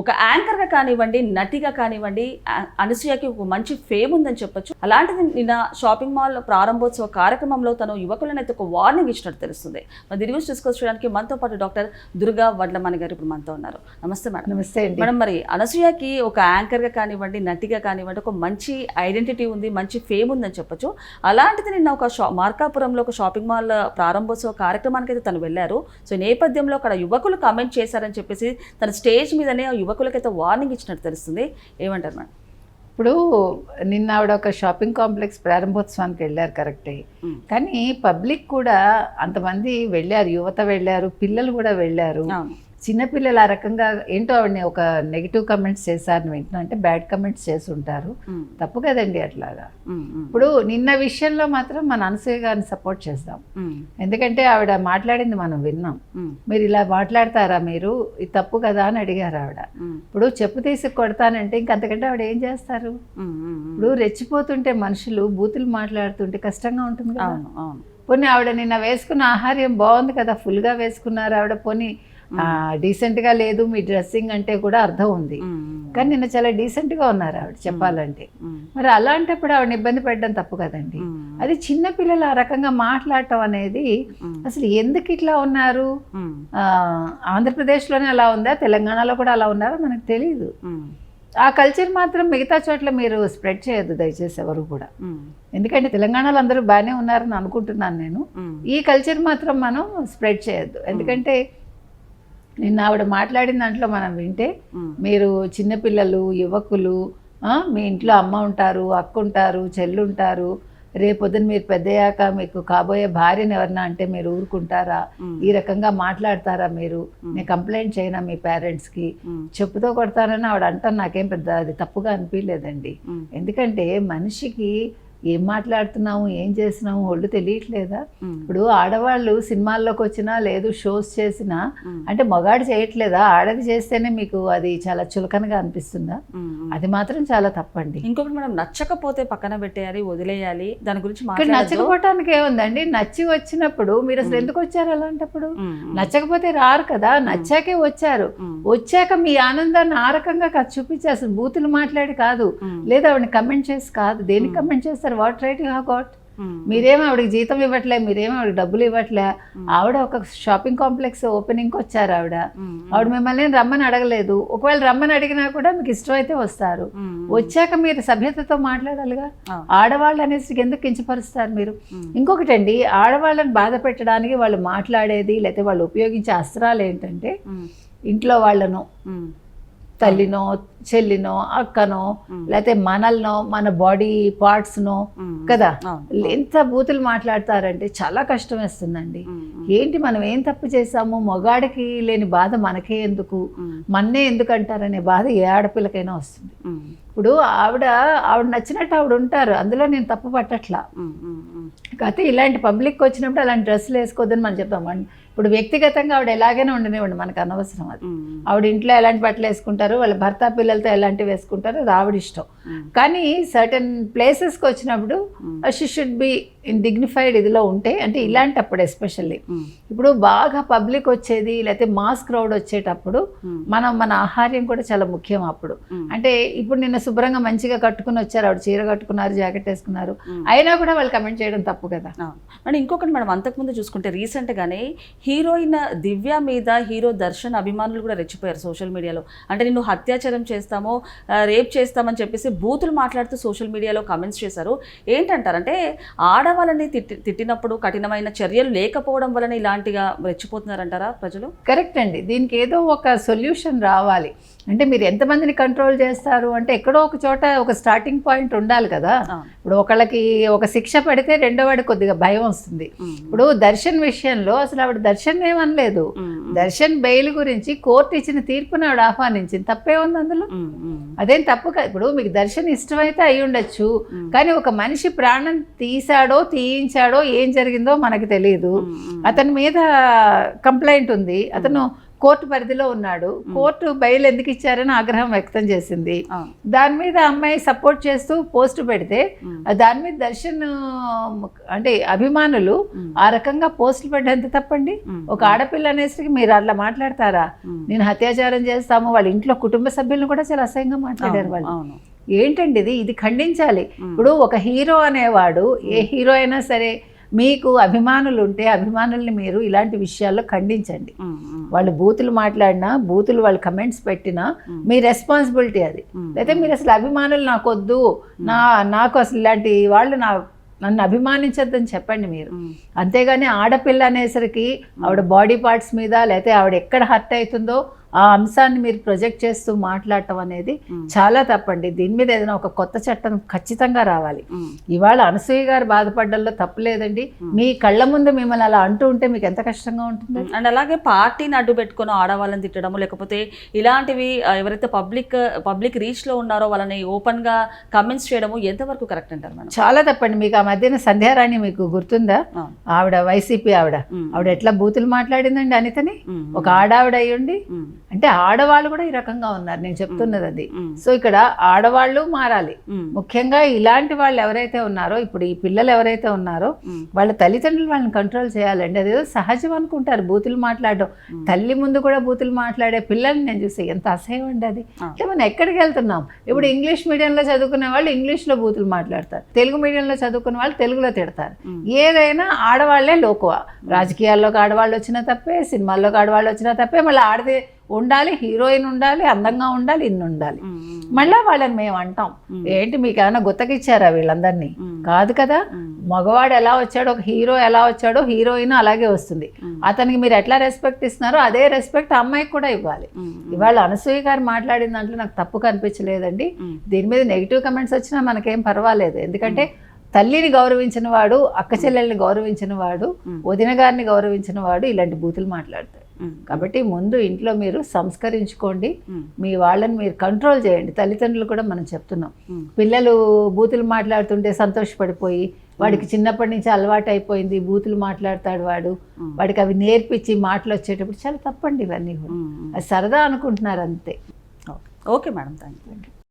ఒక యాంకర్గా కానివ్వండి నటిగా కానివ్వండి అనసూయకి ఒక మంచి ఫేమ్ ఉందని చెప్పొచ్చు. అలాంటిది నిన్న షాపింగ్ మాల్ ప్రారంభోత్సవ కార్యక్రమంలో తను యువకులను అయితే ఒక వార్నింగ్ ఇచ్చినట్టు తెలుస్తుంది. మరి దీని గురించి డిస్కస్ చేయడానికి మనతో పాటు డాక్టర్ దుర్గా వడ్లమణి గారు ఇప్పుడు మనతో ఉన్నారు. నమస్తే మేడం. నమస్తే మేడం మరి అనసూయకి ఒక యాంకర్గా కానివ్వండి నటిగా కానివ్వండి ఒక మంచి ఐడెంటిటీ ఉంది మంచి ఫేమ్ ఉందని చెప్పొచ్చు. అలాంటిది నిన్న ఒక షా మార్కాపురంలో ఒక షాపింగ్ మాల్ ప్రారంభోత్సవ కార్యక్రమానికి అయితే తను వెళ్ళారు. సో నేపథ్యంలో అక్కడ యువకులు కామెంట్ చేశారని చెప్పేసి తన స్టేజ్ మీదనే యువకులకైతే వార్నింగ్ ఇచ్చినట్టు తెలుస్తుంది. ఏమంటారు మేడం? ఇప్పుడు నిన్న ఆవిడ ఒక షాపింగ్ కాంప్లెక్స్ ప్రారంభోత్సవానికి వెళ్ళారు కరెక్టే. కానీ పబ్లిక్ కూడా అంతమంది వెళ్ళారు యువత వెళ్ళారు పిల్లలు కూడా వెళ్ళారు. చిన్నపిల్లలు ఆ రకంగా ఏంటో ఆవిడని ఒక నెగిటివ్ కమెంట్స్ చేశారు వింటున్నా అంటే బ్యాడ్ కమెంట్స్ చేసి ఉంటారు తప్పు కదండి అట్లాగా. ఇప్పుడు నిన్న విషయంలో మాత్రం మన అనసూయ గారిని సపోర్ట్ చేస్తాం. ఎందుకంటే ఆవిడ మాట్లాడింది మనం విన్నాం. మీరు ఇలా మాట్లాడతారా మీరు? ఇది తప్పు కదా అని అడిగారు ఆవిడ. ఇప్పుడు చెప్పు తీసి కొడతానంటే ఇంకంతకంటే ఆవిడ ఏం చేస్తారు. ఇప్పుడు రెచ్చిపోతుంటే మనుషులు బూతులు మాట్లాడుతుంటే కష్టంగా ఉంటుంది కదా. పోనీ ఆవిడ నిన్న వేసుకున్న ఆహార్యం బాగుంది కదా ఫుల్గా వేసుకున్నారు ఆవిడ. పోనీ డీసెంట్గా లేదు మీ డ్రెస్సింగ్ అంటే కూడా అర్థం ఉంది. కానీ నిన్న చాలా డీసెంట్గా ఉన్నారు ఆవిడ చెప్పాలంటే. మరి అలాంటప్పుడు ఆవిడ ఇబ్బంది పెట్టడం తప్పు కదండి. అది చిన్న పిల్లలు ఆ రకంగా మాట్లాడటం అనేది అసలు ఎందుకు ఇట్లా ఉన్నారు? ఆంధ్రప్రదేశ్లోనే అలా ఉందా? తెలంగాణలో కూడా అలా ఉన్నారో? మనకు తెలియదు ఆ కల్చర్ మాత్రం మిగతా చోట్ల మీరు స్ప్రెడ్ చేయొద్దు దయచేసి ఎవరు కూడా. ఎందుకంటే తెలంగాణలో అందరూ బాగానే ఉన్నారని అనుకుంటున్నాను నేను. ఈ కల్చర్ మాత్రం మనం స్ప్రెడ్ చేయొద్దు. ఎందుకంటే నిన్న ఆవిడ మాట్లాడిన దాంట్లో మనం వింటే మీరు చిన్నపిల్లలు యువకులు మీ ఇంట్లో అమ్మ ఉంటారు అక్క ఉంటారు చెల్లు ఉంటారు. రేపొద్దున మీరు పెద్దయ్యాక మీకు కాబోయే భార్యని ఎవరన్నా అంటే మీరు ఊరుకుంటారా? ఈ రకంగా మాట్లాడతారా మీరు? నేను కంప్లైంట్ చేయనా మీ పేరెంట్స్కి? ఉమ్, చెప్పుతో కొడతారని ఆవిడ అంటాను. నాకేం పెద్ద అది తప్పుగా అనిపించలేదండి. ఎందుకంటే మనిషికి ఏం మాట్లాడుతున్నాము ఏం చేస్తున్నాము ఒళ్ళు తెలియట్లేదా? ఇప్పుడు ఆడవాళ్ళు సినిమాల్లోకి వచ్చినా లేదు షోస్ చేసినా అంటే మగాడు చేయట్లేదా? ఆడది చేస్తేనే మీకు అది చాలా చులకనగా అనిపిస్తుందా. అది మాత్రం చాలా తప్పండి. ఇంకొకటి మనం నచ్చకపోతే పక్కన పెట్టేయాలి వదిలేయాలి దాని గురించి నచ్చకపోవటానికి ఏముందండి? నచ్చి వచ్చినప్పుడు మీరు అసలు ఎందుకు వచ్చారు అలాంటప్పుడు? నచ్చకపోతే రారు కదా? నచ్చాకే వచ్చారు. వచ్చాక మీ ఆనందాన్ని ఆ రకంగా అసలు బూతులు మాట్లాడి కాదు. లేదా ఆవిడని కమెంట్ చేసి కాదు. దేనికి కమెంట్ చేస్తారు? What right you have got um, మీరేం ఆవిడకి జీతం ఇవ్వట్లే మీరేం ఆవిడకి డబ్బులు ఇవ్వట్లే. ఆవిడ ఒక షాపింగ్ కాంప్లెక్స్ ఓపెనింగ్కి వచ్చారు ఆవిడ. ఉమ్, ఆవిడ మిమ్మల్ని రమ్మని అడగలేదు. ఒకవేళ రమ్మని అడిగినా కూడా మీకు ఇష్టమైతే వస్తారు. ఉమ్, వచ్చాక మీరు సభ్యతతో మాట్లాడాలిగా. ఆడవాళ్ళు అనేసి ఎందుకు కించపరుస్తారు మీరు? ఇంకొకటి అండి ఆడవాళ్ళని బాధ పెట్టడానికి వాళ్ళు మాట్లాడేది లేకపోతే వాళ్ళు ఉపయోగించే అస్త్రాలు ఏంటంటే ఇంట్లో వాళ్ళను. తల్లినో చెల్లినో అక్కనో లేకపోతే మనల్నో మన బాడీ పార్ట్స్నో కదా. ఎంత బూతులు మాట్లాడతారంటే చాలా కష్టం వేస్తుందండి. ఏంటి మనం ఏం తప్పు చేసాము మగాడికి లేని బాధ మనకే ఎందుకు? మన్నే ఎందుకు అంటారనే బాధ ఏ ఆడపిల్లకైనా వస్తుంది. ఇప్పుడు ఆవిడ ఆవిడ నచ్చినట్టు ఆవిడ ఉంటారు. అందులో నేను తప్పు పట్టట్లా. కాకపోతే ఇలాంటి పబ్లిక్ వచ్చినప్పుడు అలాంటి డ్రెస్సులు వేసుకోవద్దని మనం అన్- ఇప్పుడు వ్యక్తిగతంగా ఆవిడ ఎలాగైనా ఉండనివ్వండి మనకు అనవసరం అది. ఆవిడ ఇంట్లో ఎలాంటి బట్టలు వేసుకుంటారు వాళ్ళ భర్త పిల్లలతో ఎలాంటివి వేసుకుంటారు అది ఆవిడ ఇష్టం. కానీ సర్టన్ ప్లేసెస్కి వచ్చినప్పుడు she should be in dignified ఇదిలో ఉంటే అంటే ఇలాంటప్పుడు ఎస్పెషల్లీ ఇప్పుడు బాగా పబ్లిక్ వచ్చేది లేకపోతే మాస్ క్రౌడ్ వచ్చేటప్పుడు మనం మన ఆహార్యం కూడా చాలా ముఖ్యం అప్పుడు. అంటే ఇప్పుడు నిన్న శుభ్రంగా మంచిగా కట్టుకుని వచ్చారు ఆవిడ చీర కట్టుకున్నారు జాకెట్ వేసుకున్నారు. అయినా కూడా వాళ్ళు కమెంట్ చేయడం తప్పు కదా. అండ్ ఇంకొకటి మనం అంతకుముందు చూసుకుంటే రీసెంట్గానే హీరోయిన్ దివ్య మీద హీరో దర్శన్ అభిమానులు కూడా రెచ్చిపోయారు సోషల్ మీడియాలో. అంటే నిన్ను హత్యాచారం చేస్తామో రేప్ చేస్తామని చెప్పేసి బూతులు మాట్లాడుతూ సోషల్ మీడియాలో కమెంట్స్ చేశారు. ఏంటంటారంటే ఆడవాళ్ళని తిట్టి తిట్టినప్పుడు కఠినమైన చర్యలు లేకపోవడం వలన ఇలాంటిగా రెచ్చిపోతున్నారంటారా ప్రజలు? కరెక్ట్ అండి. దీనికి ఏదో ఒక సొల్యూషన్ రావాలి. అంటే మీరు ఎంతమందిని కంట్రోల్ చేస్తారు? అంటే ఎక్కడో ఒక చోట ఒక స్టార్టింగ్ పాయింట్ ఉండాలి కదా. ఇప్పుడు ఒకళ్ళకి ఒక శిక్ష పడితే రెండో వాడికి కొద్దిగా భయం వస్తుంది. ఇప్పుడు దర్శన్ విషయంలో అసలు ఆవిడ దర్శన్ ఏమనలేదు. దర్శన్ బెయిల్ గురించి కోర్టు ఇచ్చిన తీర్పుని ఆవిడ ఆహ్వానించింది. తప్పే ఉంది అందులో? అదేం తప్పు కాదు ఇప్పుడు మీకు దర్శన్ ఇష్టమైతే అయి ఉండొచ్చు. కానీ ఒక మనిషి ప్రాణం తీశాడో తీయించాడో ఏం జరిగిందో మనకు తెలియదు. అతని మీద కంప్లైంట్ ఉంది. అతను కోర్టు పరిధిలో ఉన్నాడు. కోర్టు బయలు ఎందుకు ఇచ్చారని ఆగ్రహం వ్యక్తం చేసింది. దాని మీద అమ్మాయి సపోర్ట్ చేస్తూ పోస్ట్ పెడితే దాని మీద దర్శన్ అంటే అభిమానులు. ఆ రకంగా పోస్టులు పెట్టడం ఎంత తప్పండి. ఒక ఆడపిల్ల అనేసరికి మీరు అట్లా మాట్లాడతారా. నేను అత్యాచారం చేస్తాము. వాళ్ళ ఇంట్లో కుటుంబ సభ్యులను కూడా చాలా అసహ్యంగా మాట్లాడారు వాళ్ళు. ఏంటండి ఇది? ఇది ఖండించాలి. ఇప్పుడు ఒక హీరో అనేవాడు ఏ హీరో అయినా సరే మీకు అభిమానులు ఉంటే అభిమానుల్ని మీరు ఇలాంటి విషయాల్లో ఖండించండి వాళ్ళు బూతులు మాట్లాడినా బూతులు వాళ్ళు కమెంట్స్ పెట్టినా. మీ రెస్పాన్సిబిలిటీ అది. లేకపోతే మీరు అసలు అభిమానులు నాకు వద్దు నా నాకు అసలు ఇలాంటి వాళ్ళు నా నన్ను అభిమానించొద్దని చెప్పండి మీరు. అంతేగాని ఆడపిల్ల అనేసరికి ఆవిడ బాడీ పార్ట్స్ మీద లేకపోతే ఆవిడ ఎక్కడ హర్ట్ అవుతుందో ఆ అంశాన్ని మీరు ప్రొజెక్ట్ చేస్తూ మాట్లాడటం అనేది. చాలా తప్పండి దీని మీద ఏదైనా ఒక కొత్త చట్టం ఖచ్చితంగా రావాలి. ఇవాళ అనసూయ గారు బాధపడ్డంలో తప్పులేదండి మీ కళ్ళ ముందు మిమ్మల్ని అలా అంటూ ఉంటే మీకు ఎంత కష్టంగా ఉంటుంది అండ్ అలాగే పార్టీని అడ్డు పెట్టుకుని ఆడవాళ్ళని తిట్టడము లేకపోతే ఇలాంటివి ఎవరైతే పబ్లిక్ పబ్లిక్ రీచ్లో ఉన్నారో వాళ్ళని ఓపెన్గా కమెంట్స్ చేయడము ఎంతవరకు కరెక్ట్ అంటారు మేడం చాలా తప్పండి మీకు ఆ మధ్యన సంధ్యారాణి మీకు గుర్తుందా. ఆవిడ వైసీపీ ఆవిడ. ఆవిడ ఎట్లా బూతులు మాట్లాడిందండి అనితని. ఒక ఆడావిడ అయ్యుండి. అంటే ఆడవాళ్ళు కూడా ఈ రకంగా ఉన్నారు. నేను చెప్తున్నది అది. సో ఇక్కడ ఆడవాళ్ళు మారాలి. ముఖ్యంగా ఇలాంటి వాళ్ళు ఎవరైతే ఉన్నారో ఇప్పుడు ఈ పిల్లలు ఎవరైతే ఉన్నారో. వాళ్ళ తల్లిదండ్రులు వాళ్ళని కంట్రోల్ చేయాలండి. అదేదో సహజం అనుకుంటారు. బూతులు మాట్లాడడం. తల్లి ముందు కూడా బూతులు మాట్లాడే పిల్లల్ని నేను చూసి ఎంత అసహ్యం అండి అది. అంటే మనం ఎక్కడికి వెళ్తున్నాం? ఇప్పుడు ఇంగ్లీష్ మీడియంలో చదువుకునే వాళ్ళు ఇంగ్లీష్లో బూతులు మాట్లాడతారు. తెలుగు మీడియంలో చదువుకునే వాళ్ళు తెలుగులో తిడతారు. ఏదైనా ఆడవాళ్ళే లోకువ. రాజకీయాల్లోకి ఆడవాళ్ళు వచ్చినా తప్పే సినిమాల్లోకి ఆడవాళ్ళు వచ్చినా తప్పే మళ్ళీ ఆడదే ఉండాలి హీరోయిన్ ఉండాలి అందంగా ఉండాలి ఇన్ని ఉండాలి. మళ్ళీ వాళ్ళని మేము అంటాం. ఏంటి మీకు ఏమైనా గుత్తకిచ్చారా వీళ్ళందరినీ. కాదు కదా. మగవాడు ఎలా వచ్చాడో ఒక హీరో ఎలా వచ్చాడో హీరోయిన్ అలాగే వస్తుంది. అతనికి మీరు ఎట్లా రెస్పెక్ట్ ఇస్తున్నారో అదే రెస్పెక్ట్ అమ్మాయికి కూడా ఇవ్వాలి. ఇవాళ అనసూయ గారు మాట్లాడిన దాంట్లో నాకు తప్పు కనిపించలేదండి. దీని మీద నెగిటివ్ కమెంట్స్ వచ్చినా మనకేం పర్వాలేదు ఎందుకంటే తల్లిని గౌరవించిన వాడు అక్క చెల్లెల్ని గౌరవించిన వాడు. వదిన గారిని గౌరవించిన వాడు ఇలాంటి బూతులు మాట్లాడతాడు. కాబట్టి ముందు ఇంట్లో మీరు సంస్కరించుకోండి. మీ వాళ్ళని మీరు కంట్రోల్ చేయండి. తల్లిదండ్రులు కూడా మనం చెప్తున్నాం. పిల్లలు బూతులు మాట్లాడుతుంటే సంతోషపడిపోయి వాడికి చిన్నప్పటి నుంచి అలవాటు అయిపోయింది బూతులు మాట్లాడతాడు వాడు. వాడికి అవి నేర్పించి మాటలు వచ్చేటప్పుడు చాలా తప్పండి ఇవన్నీ. అది సరదా అనుకుంటున్నారు అంతే. Okay. Okay madam. Thank you